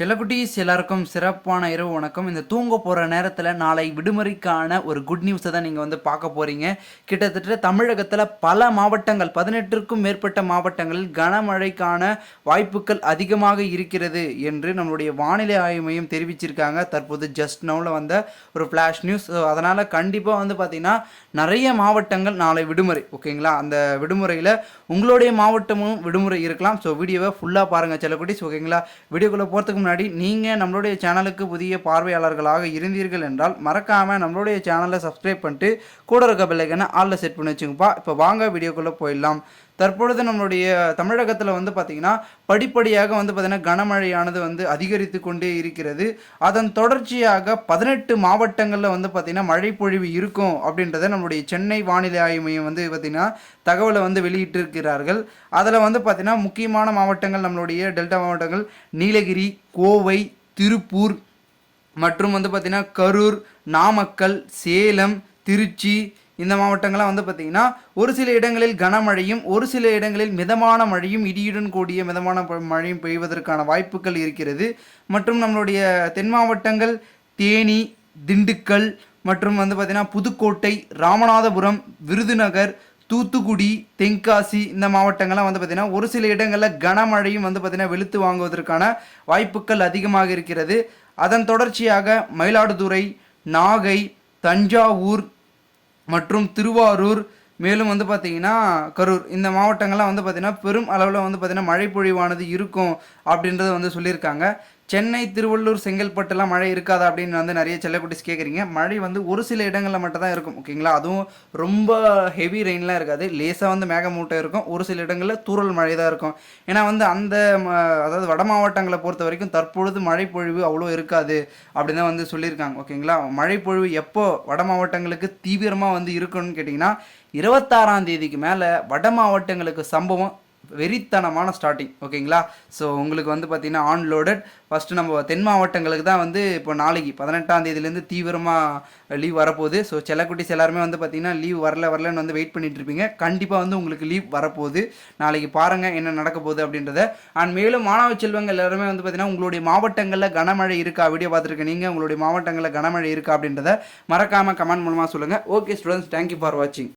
செல்லக்குட்டீஸ் எல்லாருக்கும் சிறப்பான இரவு வணக்கம். இந்த தூங்க போகிற நேரத்தில் நாளை விடுமுறைக்கான ஒரு குட் நியூஸை தான் நீங்கள் வந்து பார்க்க போகிறீங்க கிட்டத்தட்ட தமிழகத்தில் பல மாவட்டங்கள் பதினெட்டுக்கும் மேற்பட்ட மாவட்டங்களில் கனமழைக்கான வாய்ப்புகள் அதிகமாக இருக்கிறது என்று நம்மளுடைய வானிலை ஆய்வு மையம் தெரிவிச்சிருக்காங்க. தற்போது ஜஸ்ட் நவுல வந்த ஒரு ஃப்ளாஷ் நியூஸ் அதனால் கண்டிப்பாக வந்து பார்த்திங்கன்னா நிறைய மாவட்டங்கள் நாளை விடுமுறை. ஓகேங்களா அந்த விடுமுறையில் உங்களுடைய மாவட்டமும் விடுமுறை இருக்கலாம். ஸோ வீடியோவை ஃபுல்லாக பாருங்கள் செல்லக்குட்டீஸ் ஓகேங்களா வீடியோக்குள்ளே போகிறதுக்கு முன்னாடி நீங்கள் நம்மளுடைய சேனலுக்கு புதிய பார்வையாளர்களாக இருந்தீர்கள் என்றால் மறக்காமல் நம்மளுடைய சேனலை சப்ஸ்கிரைப் பண்ணிட்டு கூட இருக்க பிள்ளைக்கான ஆளில் செட் பண்ணி வச்சுங்கப்பா. இப்போ வாங்க வீடியோக்குள்ளே போயிடலாம். தற்பொழுது நம்மளுடைய தமிழகத்தில் வந்து பார்த்திங்கன்னா படிப்படியாக வந்து பார்த்திங்கன்னா கனமழையானது வந்து அதிகரித்து கொண்டே இருக்கிறது. அதன் தொடர்ச்சியாக பதினெட்டு மாவட்டங்களில் வந்து பார்த்திங்கன்னா மழை பொழிவு இருக்கும் அப்படின்றத நம்மளுடைய சென்னை வானிலை ஆய்வு மையம் வந்து பார்த்திங்கன்னா தகவலை வந்து வெளியிட்டிருக்கிறார்கள். அதில் வந்து பார்த்திங்கன்னா முக்கியமான மாவட்டங்கள் நம்மளுடைய டெல்டா மாவட்டங்கள் நீலகிரி கோவை திருப்பூர் மற்றும் வந்து பார்த்திங்கன்னா கரூர் நாமக்கல் சேலம் திருச்சி இந்த மாவட்டங்கள்லாம் வந்து பார்த்திங்கன்னா ஒரு சில இடங்களில் கனமழையும் ஒரு சில இடங்களில் மிதமான மழையும் இடியுடன் கூடிய மிதமான ப- மழையும் பெய்வதற்கான வாய்ப்புகள் இருக்கிறது. மற்றும் நம்மளுடைய தென் மாவட்டங்கள் தேனி திண்டுக்கல் மற்றும் வந்து பார்த்திங்கன்னா புதுக்கோட்டை ராமநாதபுரம் விருதுநகர் தூத்துக்குடி தென்காசி இந்த மாவட்டங்கள்லாம் வந்து பார்த்திங்கன்னா ஒரு சில இடங்களில் கனமழையும் வந்து பார்த்திங்கன்னா வெளுத்து வாங்குவதற்கான வாய்ப்புகள் அதிகமாக இருக்கிறது. அதன் தொடர்ச்சியாக மயிலாடுதுறை நாகை தஞ்சாவூர் மற்றும் திருவாரூர் மேலும் வந்து பார்த்திங்கன்னா கரூர். இந்த மாவட்டங்கள்லாம் வந்து பார்த்திங்கன்னா பெரும் அளவில் வந்து பார்த்திங்கன்னா மழை பொழிவானது இருக்கும் அப்படின்றத வந்து சொல்லியிருக்காங்க. சென்னை திருவள்ளூர் செங்கல்பட்டுலாம் மழை இருக்காதா அப்படின்னு வந்து நிறைய செல்லக்குட்டிஸ் கேட்குறீங்க மழை வந்து ஒரு சில இடங்களில் மட்டும் தான் இருக்கும் ஓகேங்களா? அதுவும் ரொம்ப ஹெவி ரெயின்லாம் இருக்காது. லேசாக வந்து மேகமூட்டம் இருக்கும். ஒரு சில இடங்களில் தூரல் மழை தான் இருக்கும். ஏன்னா வந்து அந்த அதாவது வட மாவட்டங்களை பொறுத்த வரைக்கும் தற்பொழுது மழைப்பொழிவு அவ்வளோ இருக்காது அப்படின்னு தான் வந்து சொல்லியிருக்காங்க ஓகேங்களா? மழைப்பொழிவு எப்போ வட மாவட்டங்களுக்கு தீவிரமாக வந்து இருக்குன்னு கேட்டிங்கன்னா இருபத்தாறாம் தேதிக்கு மேலே வட மாவட்டங்களுக்கு சம்பவம் வெறித்தனமான ஸ்டார்டிங் ஓகேங்களா ஸோ உங்களுக்கு வந்து பார்த்தீங்கன்னா ஆன்லோடட் ஃபஸ்ட்டு நம்ம தென் மாவட்டங்களுக்கு தான் வந்து இப்போ நாளைக்கு பதினெட்டாம் தேதியிலேருந்து தீவிரமாக லீவ் வரப்போகுது. ஸோ செல்லக்குட்டிஸ் எல்லாருமே வந்து பார்த்தீங்கன்னா லீவ் வரல வரலன்னு வந்து வெயிட் பண்ணிட்டு இருப்பீங்க. கண்டிப்பாக வந்து உங்களுக்கு லீவ் வரப்போகுது. நாளைக்கு பாருங்கள் என்ன நடக்க போகுது அப்படின்றத. அண்ட் மேலும் மாணவ செல்வங்கள் எல்லாருமே வந்து பார்த்தீங்கன்னா உங்களுடைய மாவட்டங்களில் கனமழை இருக்கா? வீடியோ பார்த்துருக்க நீங்கள் உங்களுடைய மாவட்டங்களில் கனமழை இருக்கா அப்படின்றத மறக்காமல் கமெண்ட் மூலமாக சொல்லுங்கள் ஓகே ஸ்டூடெண்ட்ஸ் தேங்க்யூ ஃபார் வாட்சிங்